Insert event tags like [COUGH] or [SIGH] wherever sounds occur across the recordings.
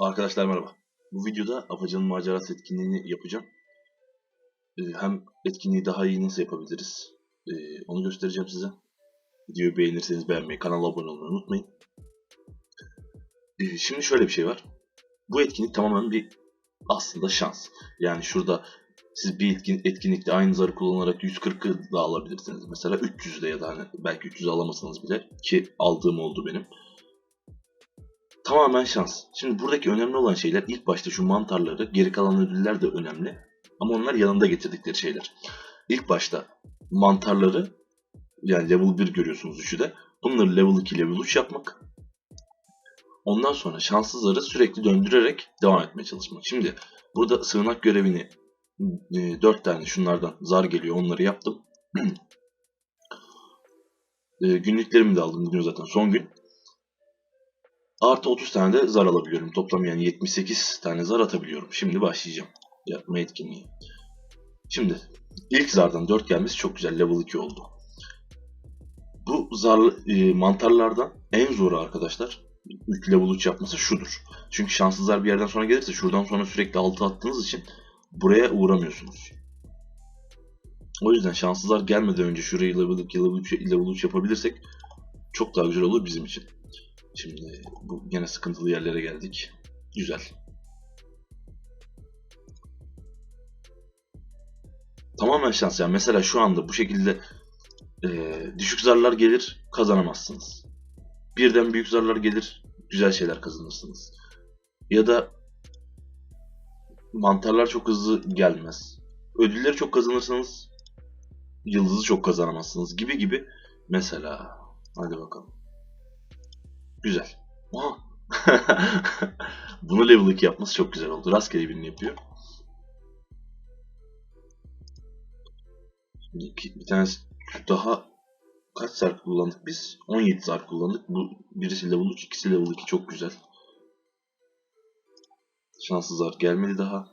Arkadaşlar merhaba. Bu videoda Afacan'ın macerası etkinliğini yapacağım. Ee, hem etkinliği daha iyi nasıl yapabiliriz ee, onu göstereceğim size. Videoyu beğenirseniz beğenmeyi, kanala abone olmayı unutmayın. Ee, şimdi şöyle bir şey var. Bu etkinlik tamamen bir aslında şans. Yani şurada siz bir etkin, etkinlikte aynı zarı kullanarak 140'ı da alabilirsiniz. Mesela 300'de ya da hani belki 300'ü alamasanız bile ki aldığım oldu benim. Tamamen şans. Şimdi buradaki önemli olan şeyler ilk başta şu mantarları, geri kalan ödüller de önemli. Ama onlar yanında getirdikleri şeyler. İlk başta mantarları yani level 1 görüyorsunuz üçü de. Bunları level 2, level 3 yapmak. Ondan sonra şanssız zarı sürekli döndürerek devam etmeye çalışmak. Şimdi burada sığınak görevini 4 tane şunlardan zar geliyor onları yaptım. [CLEARS THROAT] E, günlüklerimi de aldım bugün zaten son gün. Artı 30 tane de zar alabiliyorum. Toplam yani 78 tane zar atabiliyorum. Şimdi başlayacağım yapma etkinliği. Şimdi ilk zardan 4 gelmesi çok güzel. Level 2 oldu. Bu zar e, mantarlardan en zoru arkadaşlar 3 level 3 yapması şudur. Çünkü şanssız zar bir yerden sonra gelirse şuradan sonra sürekli altı attığınız için buraya uğramıyorsunuz. O yüzden şanssızlar gelmeden önce şurayı level 2, level 3, level 3 yapabilirsek çok daha güzel olur bizim için. Şimdi bu yine sıkıntılı yerlere geldik. Güzel. Tamamen şans yani. Mesela şu anda bu şekilde e, düşük zarlar gelir kazanamazsınız. Birden büyük zarlar gelir güzel şeyler kazanırsınız. Ya da mantarlar çok hızlı gelmez. Ödülleri çok kazanırsanız yıldızı çok kazanamazsınız gibi gibi. Mesela hadi bakalım. Güzel. [LAUGHS] Bunu level 2 yapması çok güzel oldu. Rastgele birini yapıyor. Şimdi bir tanesi daha kaç zar kullandık biz? 17 zar kullandık. Bu birisi level 3, ikisi level 2 çok güzel. Şanslı zar gelmedi daha.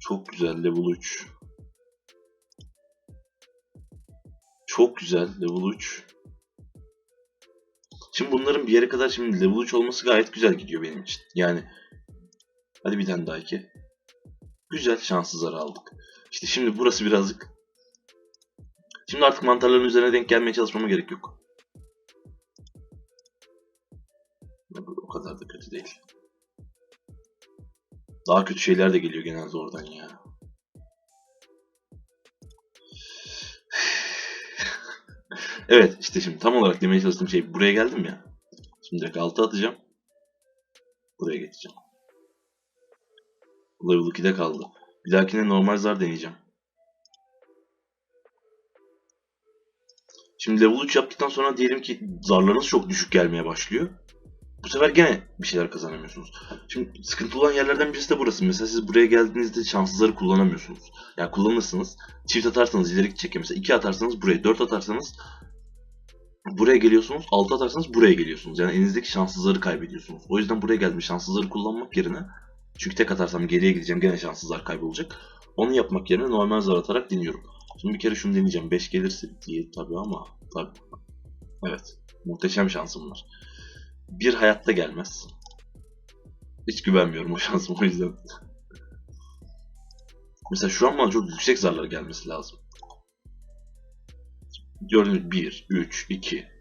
Çok güzel level 3. Çok güzel level 3. Şimdi bunların bir yere kadar şimdi level 3 olması gayet güzel gidiyor benim için. Yani hadi bir tane daha iki. Güzel şanssızları aldık. İşte şimdi burası birazcık Şimdi artık mantarların üzerine denk gelmeye çalışmama gerek yok. O kadar da kötü değil. Daha kötü şeyler de geliyor genelde oradan ya. Evet işte şimdi tam olarak demeye çalıştığım şey buraya geldim ya. Şimdi direkt altı atacağım. Buraya geçeceğim. Level 2'de kaldı. Bir dahakine normal zar deneyeceğim. Şimdi level 3 yaptıktan sonra diyelim ki zarlarınız çok düşük gelmeye başlıyor. Bu sefer gene bir şeyler kazanamıyorsunuz. Şimdi sıkıntı olan yerlerden birisi de burası. Mesela siz buraya geldiğinizde şanssızları kullanamıyorsunuz. Yani kullanırsınız. Çift atarsanız ileri çekiyor. Mesela 2 atarsanız buraya, 4 atarsanız buraya geliyorsunuz. 6 atarsanız buraya geliyorsunuz. Yani elinizdeki şanssızları kaybediyorsunuz. O yüzden buraya geldim şanssızları kullanmak yerine çünkü tek atarsam geriye gideceğim gene şanssızlar kaybolacak. Onu yapmak yerine normal zar atarak deniyorum. Şimdi bir kere şunu deneyeceğim. 5 gelirse diye tabii ama tabii. Evet. Muhteşem şansım var. Bir hayatta gelmez. Hiç güvenmiyorum o şansıma o yüzden. Mesela şu an bana çok yüksek zarlar gelmesi lazım. Gördüğünüz 1, 3, 2.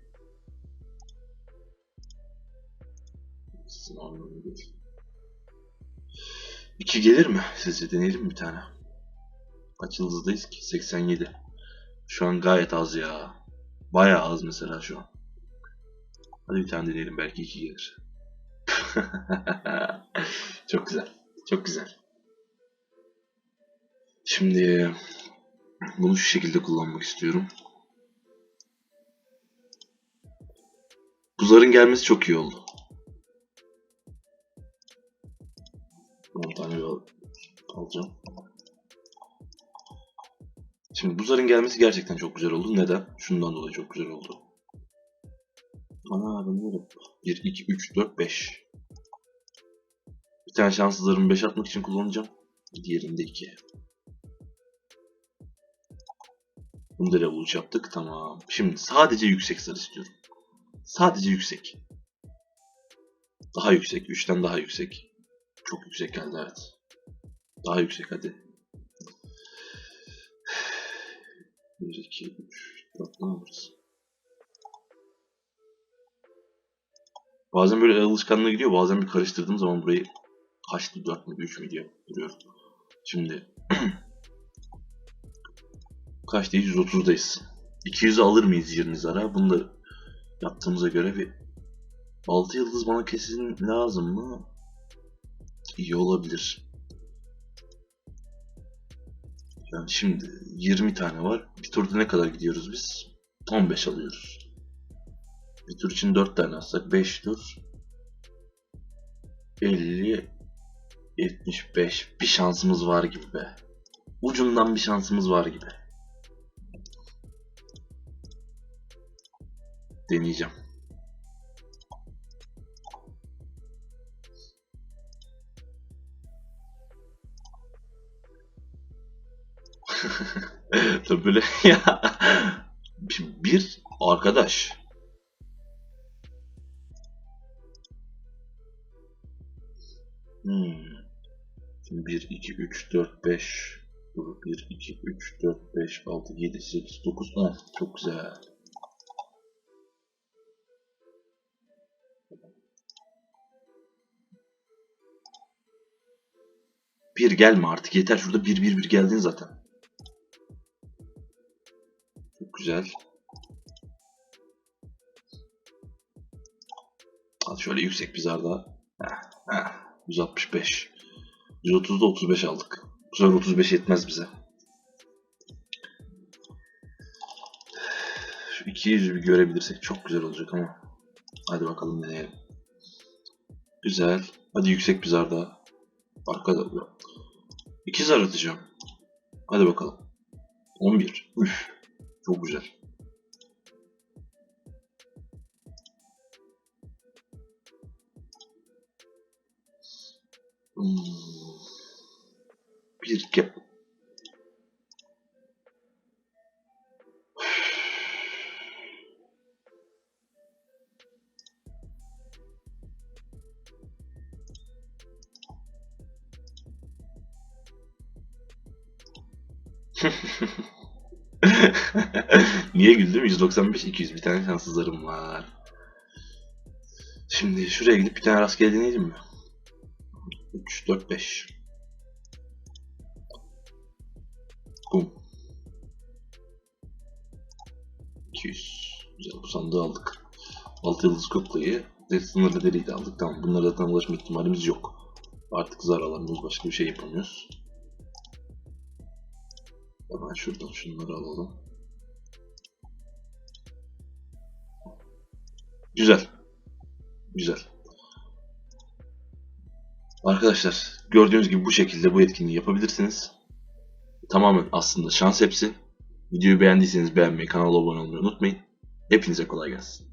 2 gelir mi? Sizce deneyelim bir tane? Kaç yıldızdayız ki? 87. Şu an gayet az ya. Bayağı az mesela şu an. Hadi bir tane deneyelim belki iki gelir. [LAUGHS] Çok güzel. Çok güzel. Şimdi bunu şu şekilde kullanmak istiyorum. Buzların gelmesi çok iyi oldu. 10 tane yol alacağım. Şimdi buzların gelmesi gerçekten çok güzel oldu. Neden? Şundan dolayı çok güzel oldu. Ana ben ne 1, 2, 3, 4, 5. Bir tane şanssızlarımı 5 atmak için kullanacağım. Diğerinde 2. Bunu da level 3 yaptık. Tamam. Şimdi sadece yüksek zar istiyorum. Sadece yüksek. Daha yüksek. 3'ten daha yüksek. Çok yüksek geldi evet. Daha yüksek hadi. 1, 2, 3, 4 ne yaparız? Bazen böyle el alışkanlığı gidiyor. Bazen bir karıştırdığım zaman burayı kaçtı? 4 mü 3 mü diye duruyor. Şimdi kaçtayız? 130'dayız. 200'ü alır mıyız 20 zara? Bunu da yaptığımıza göre bir 6 yıldız bana kesin lazım mı? İyi olabilir. Yani şimdi 20 tane var. Bir turda ne kadar gidiyoruz biz? 15 alıyoruz. Bir tur için 4 tane atsak 5 tur. 50 75 bir şansımız var gibi be. Ucundan bir şansımız var gibi. Deneyeceğim. [LAUGHS] Tabii böyle [LAUGHS] ya. Bir arkadaş. Hmm. Şimdi 1, 2, 3, 4, 5. 1, 2, 3, 4, 5, 6, 7, 8, 9, 10. Çok güzel. Bir gelme artık yeter. Şurada bir bir bir geldin zaten. Çok güzel. Hadi şöyle yüksek bir zar daha. Heh, heh. 165. 130'da 35 aldık. Bu sefer 35 yetmez bize. Şu 200'ü bir görebilirsek çok güzel olacak ama. Hadi bakalım deneyelim. Güzel. Hadi yüksek bir zar daha. Arkada. İki zar atacağım. Hadi bakalım. 11. Üf. Çok güzel. Hmm. Bir gap. [LAUGHS] Niye güldüm? 195 200 bir tane şanssızlarım var. Şimdi şuraya gidip bir tane rastgele deneyelim mi? 3 4 5. Bum. 200. Güzel bu sandığı aldık. 6 yıldız koklayı ve sınırlı de aldık. Tamam bunlara zaten ulaşma ihtimalimiz yok. Artık zar alamıyoruz. Başka bir şey yapamıyoruz. Hemen şuradan şunları alalım. Güzel. Güzel. Arkadaşlar gördüğünüz gibi bu şekilde bu etkinliği yapabilirsiniz. Tamamen aslında şans hepsi. Videoyu beğendiyseniz beğenmeyi, kanala abone olmayı unutmayın. Hepinize kolay gelsin.